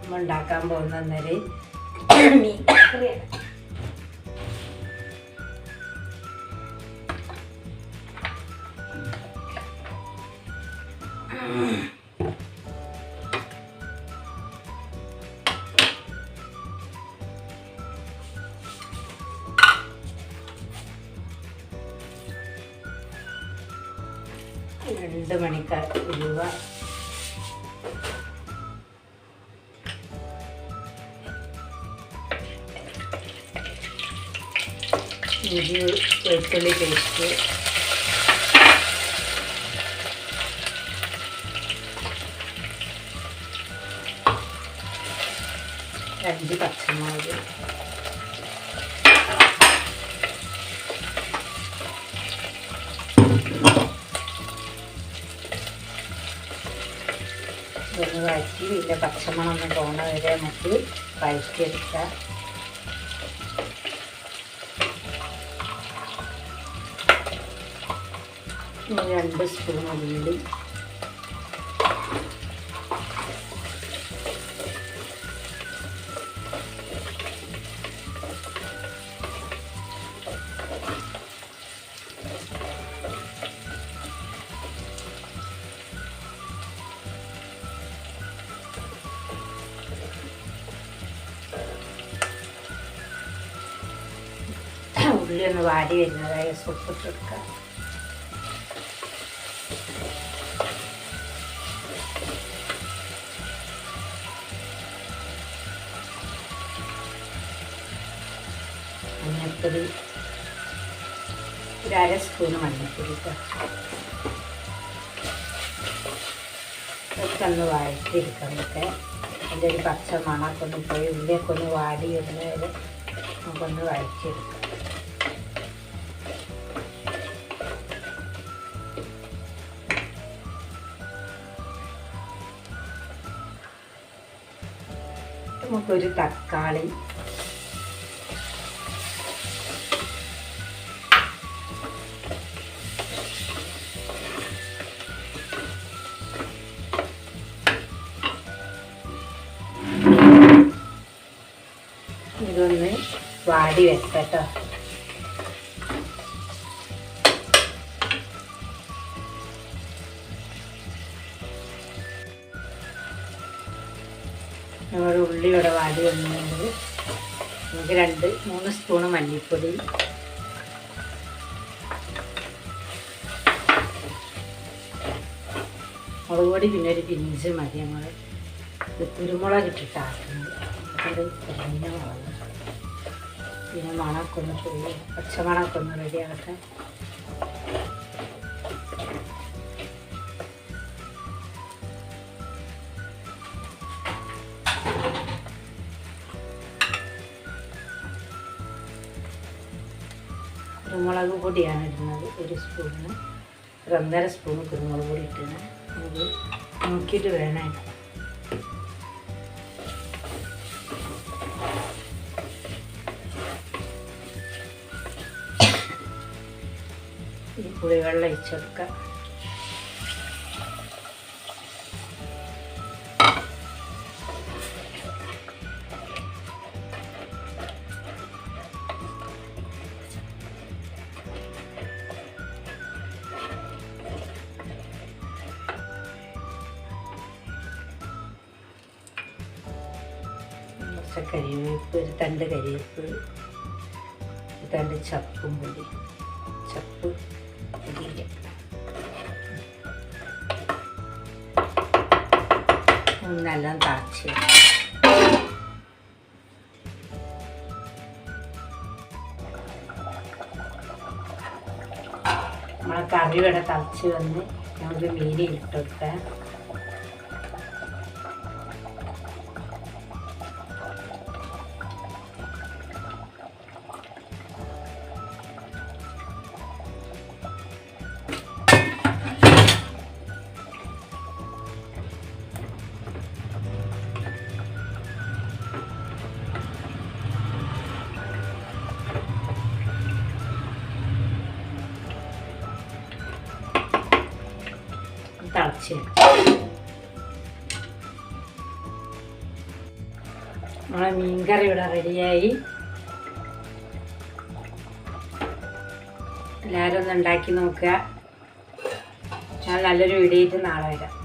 നമ്മൾ ഉണ്ടാക്കാൻ പോകുന്നൊരു മീൻ കറിയാണ്. രണ്ട് മണിക്കാർ ഇടുക വെളുത്തുള്ളി പേസ്റ്റ്. രണ്ട് പച്ചമുളക്. ഇതൊന്ന് വഴറ്റി ഇതിന്റെ പച്ചമണം ഒന്നും പോണ വരെ നമുക്ക് വഴറ്റിയെടുക്കാം. രണ്ട് സ്പൂൺ ഉള്ളി ഉള്ളി ഒന്ന് വാടി സൂപ്പിട്ട് എടുക്കാം. മഞ്ഞൾപ്പൊടി ഒരു അര സ്പൂണ് ഇതൊക്കെ ഒന്ന് വഴറ്റിയെടുക്കാം ഇതൊക്കെ അതിന്റെ ഒരു പച്ച മണമൊക്കെ ഒന്ന് പോയി ഉള്ളിയൊക്കെ ഒന്ന് വാടി വരുന്ന നമുക്കൊന്ന് വഴറ്റിയെടുക്കാം. നമുക്കൊരു തക്കാളി. ഇതൊന്ന് വാടി വെക്കട്ടോ. നമ്മുടെ ഉള്ളി ഇവിടെ വാടി വന്നിട്ടുണ്ട്. നമുക്ക് രണ്ട് മൂന്ന് സ്പൂണ് മല്ലിപ്പൊടി. മുളക് പൊടി പിന്നെ ഒരു പിഞ്ച് മതി നമ്മൾ കുരുമുളക് ഇട്ടിട്ടാക്കുന്നത് മുളക്. പിന്നെ മണക്കൊന്ന് പൊടി പച്ചമണക്കൊന്ന് റെഡിയാക്കട്ടെ കുരുമുളക് പൊടിയാണ് ഇടുന്നത് ഒരു സ്പൂണിന് ഒരു ഒന്നര സ്പൂൺ കുരുമുളക് പൊടി ഇട്ടിന് നമുക്ക് നോക്കിയിട്ട് വേണം. ഈ പുളിവെള്ളം ഒഴിച്ചെടുക്കാം കുറച്ച് കരിവേപ്പ് ഒരു തണ്ട് കരിവേപ്പ് ഒരു തണ്ട് ചപ്പും പൊടി ചപ്പ് പൊടിയില്ല നല്ല താച്ച് നമ്മളെ കറി ഇവിടെ തളച്ച് വന്ന് നമുക്ക് മീൻ ഇട്ടെടുക്കാം തിളച്ച് നമ്മളെ മീൻകറി ഇവിടെ റെഡിയായി. എല്ലാവരും ഒന്ന് ഉണ്ടാക്കി നോക്കുക. ഞാൻ നല്ലൊരു വീഡിയോ ആയിട്ട് നാളെ വരാം.